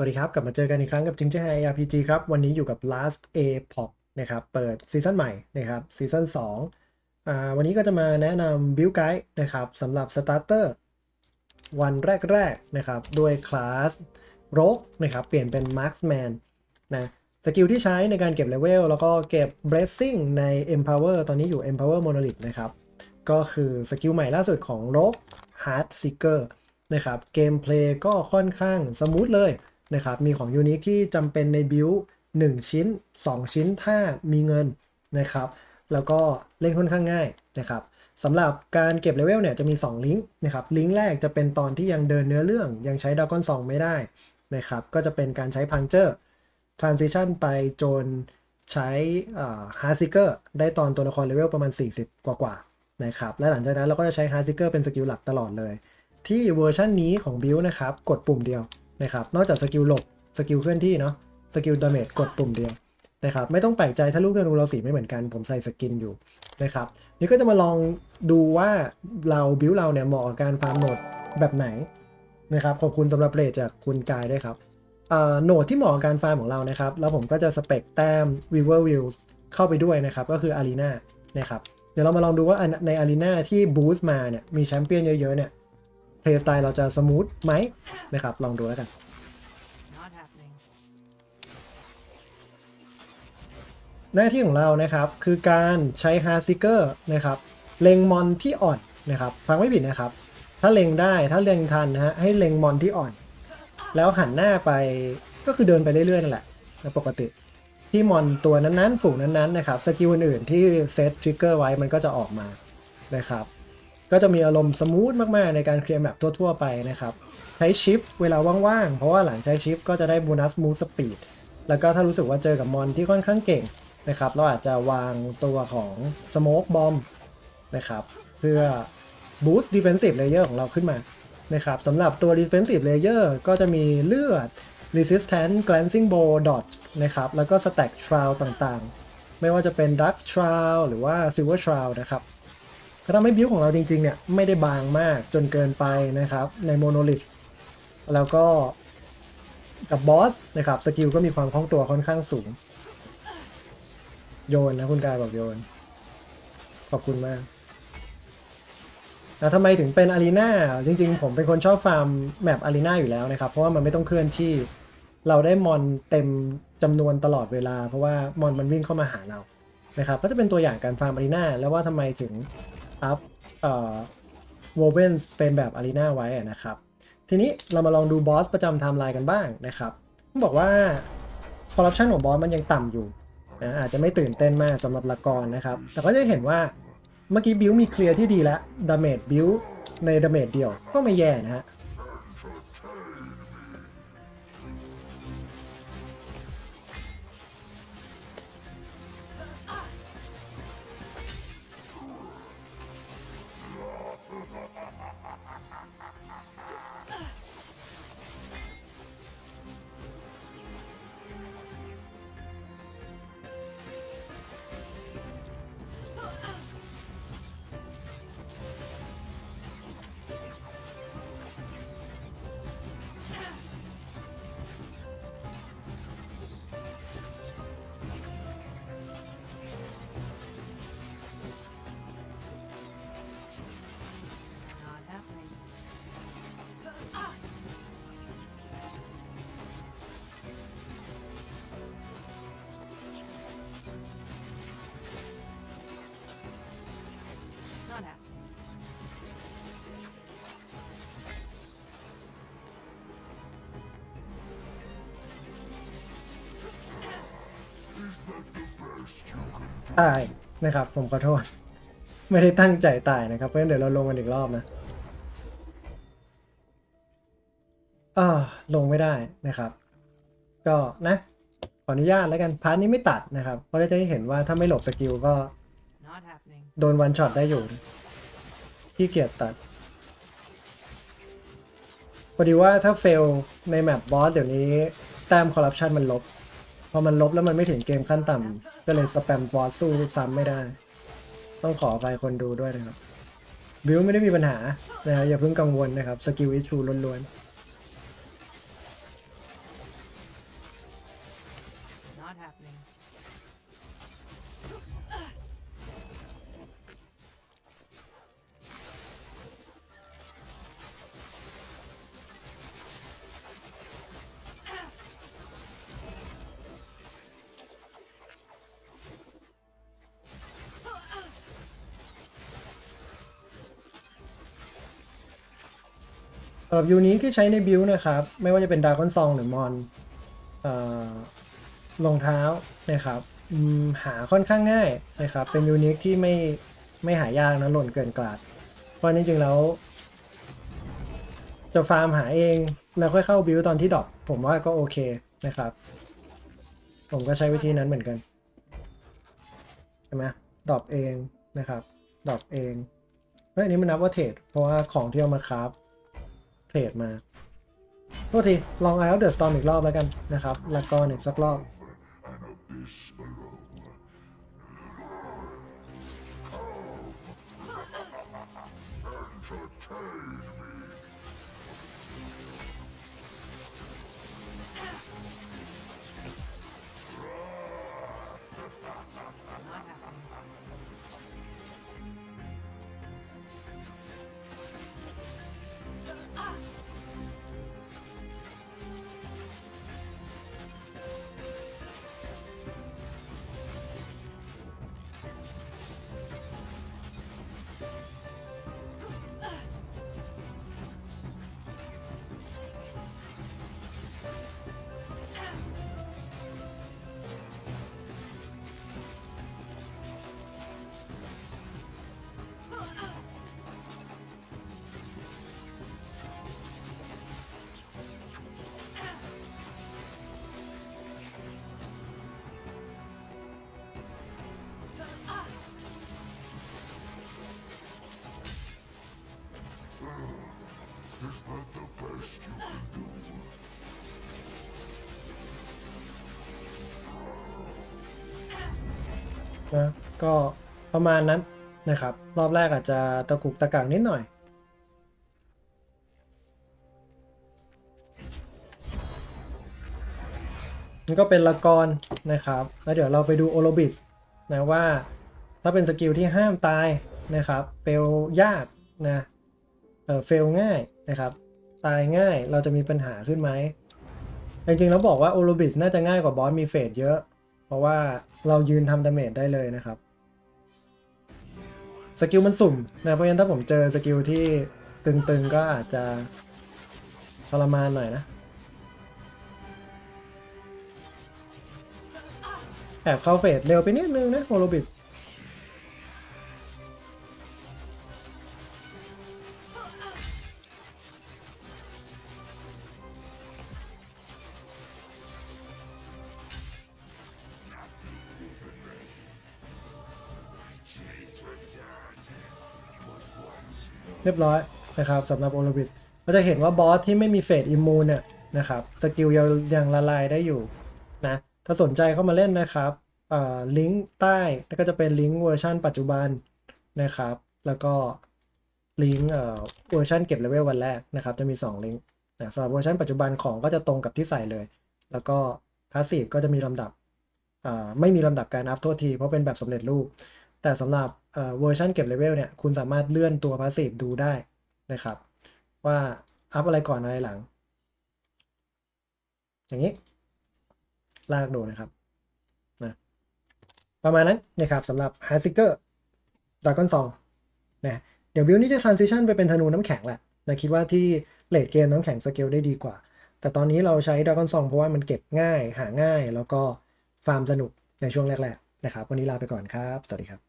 สวัสดีครับ กลับมาเจอกันอีกครั้งกับจิงเจ้ไฮ RPG ครับ วันนี้อยู่กับ Last Epoch นะครับ เปิดซีซั่นใหม่นะครับซีซั่น2อ่าวันนี้ก็จะมาแนะนำ Build Guide นะครับสำหรับ Starter วันแรก ๆ นะครับ ด้วยคลาสโรกนะครับ เปลี่ยนเป็น Marksman นะสกิลที่ใช้ในการเก็บเลเวลแล้วก็เก็บ Blessing ใน Empower ตอนนี้อยู่ Empower Monolith นะครับ ก็คือสกิลใหม่ล่าสุดของ Rogue Heart Seeker นะครับเกมเพลย์ก็ค่อนข้างสมูทเลย นะครับ มีของยูนิคที่จำเป็นในบิล1ชิ้น 2 ชิ้นถ้ามีเงินนะครับ แล้วก็เล่นค่อนข้างง่ายนะครับสำหรับการเก็บเลเวลเนี่ยจะมี 2 ลิงก์นะครับ ลิงก์แรกจะเป็นตอนที่ยังเดินเนื้อเรื่องยังใช้ด r กอนสองไม่ได้นะครับ ก็จะเป็นการใช้พังเจอร์ transition ไปจนใช้ฮาร์ซิเกอร์ได้ตอนตัวละครเลเวลประมาณ 40 กว่าๆนะครับ และหลังจากนั้นเราก็จะใช้ฮาร์ซิเกอร์เป็นสกิลหลักตลอดเลย ที่เวอร์ชันนี้ของบิลนะครับ กดปุ่มเดียว นะครับ นอกจากสกิลหลบ สกิลเคลื่อนที่เนาะ สกิลดาเมจกดปุ่มเดียวนะครับ ไม่ต้องแปลกใจถ้าลูกธนูเราสีไม่เหมือนกัน ผมใส่สกินอยู่นะครับ นี่ก็จะมาลองดูว่าเราบิลเราเนี่ยเหมาะกับการฟาร์มโหนดแบบไหนนะครับ ขอบคุณสำหรับเรทจากคุณกายด้วยครับโหนดที่เหมาะกับการฟาร์มของเรานะครับ แล้วผมก็จะสเปคแต้ม Weaver Wheels เข้าไปด้วยนะครับ ก็คือ Arena นะครับ เดี๋ยวเรามาลองดูว่าใน Arena ที่บูสต์มาเนี่ย มีแชมเปี้ยนเยอะๆเนี่ย ลย์สไตล์เราจะสมูทไหมนะครับ ลองดูแล้วกัน Not happening. หน้าที่ของเรานะครับคือการใช้ฮาร์ซิเกอร์นะครับเล็งมอนที่อ่อนนะครับฟังไม่ผิดนะครับ ถ้าเล็งได้ถ้าเล็งทันนะฮะให้เล็งมอนที่อ่อน แล้วหันหน้าไปก็คือเดินไปเรื่อยๆนั่นแหละปกติที่มอนตัวนั้นๆ ฝูงนั้นๆนะครับสกิลอื่นๆที่เซตทริกเกอร์ไว้มันก็จะออกมานะครับ ก็จะมีอารมณ์สมูทมากๆ ในการเคลียร์แบบทั่วๆ ไปนะครับ ใช้ชิปเวลาว่างๆ เพราะว่าหลังใช้ชิปก็จะได้โบนัสมูสสปีดแล้วก็ถ้ารู้สึกว่าเจอกับมอนที่ค่อนข้างเก่งนะครับ เราอาจจะวางตัวของสโมกบอมนะครับ เพื่อบูสต์ดิเฟนซีฟเลเยอร์ของเราขึ้นมานะครับสำหรับตัว defensive layer ก็จะมีเลือด resistant glancing bow dot นะครับ แล้วก็ stack shroud ต่างๆ ไม่ว่าจะเป็น dark shroud หรือว่า silver shroud นะครับ ก็ทำให้บิวของเราจริงๆเนี่ยไม่ได้บางมากจนเกินไปนะครับ ในโมโนลิทแล้วก็กับบอสนะครับสกิลก็มีความคล่องตัวค่อนข้างสูง โยนนะคุณกายบอกโยน ขอบคุณมากแล้วทำไมถึงเป็นอารีนาจริง ๆ ผมเป็นคนชอบฟาร์มแมปอารีนาอยู่แล้วนะครับ เพราะว่ามันไม่ต้องเคลื่อนที่ เราได้มอนเต็มจำนวนตลอดเวลา เพราะว่ามอนมันวิ่งเข้ามาหาเรานะครับ ก็จะเป็นตัวอย่างการฟาร์มอารีนาแล้วว่าทำไมถึง อัพเอ่อโวเวนเป็นแบบอารีนาไว้นะครับ ทีนี้เรามาลองดูบอสประจำไทม์ไลน์กันบ้างนะครับต้องบอกว่าคอร์รัปชันของบอสมันยังต่ำอยู่นะอาจจะไม่ตื่นเต้นมากสำหรับละกรนะครับ แต่ก็จะเห็นว่าเมื่อกี้บิวมีเคลียร์ที่ดีแล้วดาเมจบิวในดาเมจเดียวก็ไม่แย่นะฮะ ตายนะครับ ผมขอโทษ ไม่ได้ตั้งใจตายนะครับ เพราะฉะนั้นเดี๋ยวเราลงกันอีกรอบนะอ่าลงไม่ได้นะครับ ก็นะ ขออนุญาตแล้วกันพาร์ทนี้ไม่ตัดนะครับ เพราะได้จะให้เห็นว่าถ้าไม่หลบสกิลก็ Not happening. โดนวันช็อตได้อยู่ ที่เกียจตัดพอดีว่าถ้าเฟลในแมปบอสเดี๋ยวนี้แต้มคอร์รัปชันมันลบ พอมันลบแล้วมันไม่ถึงเกมขั้นต่ำก็เลยสแปมบอสสู้ซ้ำไม่ได้ ต้องขอไปคนดูด้วยนะครับบิวไม่ได้มีปัญหานะอย่าเพิ่งกังวลนะครับสกิลอิชูล้วนๆ สำหรับยูนิที่ใช้ในบิลนะครับ ไม่ว่าจะเป็นดาร์กอนซองหรือมอนรองเท้านะครับหาค่อนข้างง่ายนะครับ เป็นยูนิคที่ไม่ไม่หายากนะหล่นเกินกลาด เพราะนี่จริงแล้ว จะฟาร์มหาเอง แล้วค่อยเข้าบิลตอนที่ดอปผมว่าก็โอเคนะครับ ผมก็ใช้วิธีนั้นเหมือนกันใช่ไหมดอปเองนะครับ ดอปเองเฮ้ยอันนี้มันนับว่าเทรดเพราะว่าของที่เอามาคราฟ เทรดมาโทษทีลอง Eye of the Storm อีกรอบแล้วกันนะครับ แล้วก็อีกสักรอบ นะก็ประมาณนั้นนะครับ รอบแรกอาจจะตะกุกตะกักนิดหน่อย นี่ก็เป็นละกรนะครับ แล้วเดี๋ยวเราไปดูโอโลบิสนะว่าถ้าเป็นสกิลที่ห้ามตายนะครับเฟลยากนะเออเฟลง่ายนะครับ ตายง่ายเราจะมีปัญหาขึ้นไหมจริงๆแล้วบอกว่าโอโลบิสน่าจะง่ายกว่าบอสมีเฟสเยอะ เพราะว่าเรายืนทำดาเมจได้เลยนะครับสกิลมันสุ่มนะเพราะฉะนั้นถ้าผมเจอสกิลที่ตึงๆก็อาจจะทรมานหน่อยนะแอบเข้าเฟสเร็วไปนิดนึงนะโฮโลบิท เรียบร้อยนะครับสำหรับโอลบิทเราจะเห็นว่าบอสที่ไม่มีเฟสอิมูนเนี่ยนะครับสกิลยังยังละลายได้อยู่นะถ้าสนใจเข้ามาเล่นนะครับลิงก์ใต้ก็จะเป็นลิงก์เวอร์ชันปัจจุบันนะครับ แล้วก็ลิงก์เวอร์ชันเก็บเลเวลวันแรกนะครับ จะมี 2 ลิงก์นะสำหรับเวอร์ชันปัจจุบันของก็จะตรงกับที่ใส่เลย แล้วก็พาสซีฟก็จะมีลำดับไม่มีลำดับการอัพโทษที เพราะเป็นแบบสำเร็จรูป แต่สำหรับ เอ่อเวอร์ชันเก็บเลเวลเนี่ยคุณสามารถเลื่อนตัวพาสซีฟดูได้นะครับ ว่าอัพอะไรก่อนอะไรหลัง อย่างนี้ ลากดูนะครับนะประมาณนั้นนะครับสำหรับ h a r d s e e k e r Dragon Song นะเดี๋ยวบิวนี้จะ transition ไปเป็นธนูน้ำแข็งแหละนะคิดว่าที่เลดเกมน้ำแข็งสเกลได้ดีกว่า แต่ตอนนี้เราใช้ Dragon Song เพราะว่ามันเก็บง่ายหาง่าย แล้วก็ฟาร์มสนุกในช่วงแรกๆนะครับ วันนี้ลาไปก่อนครับ สวัสดีครับ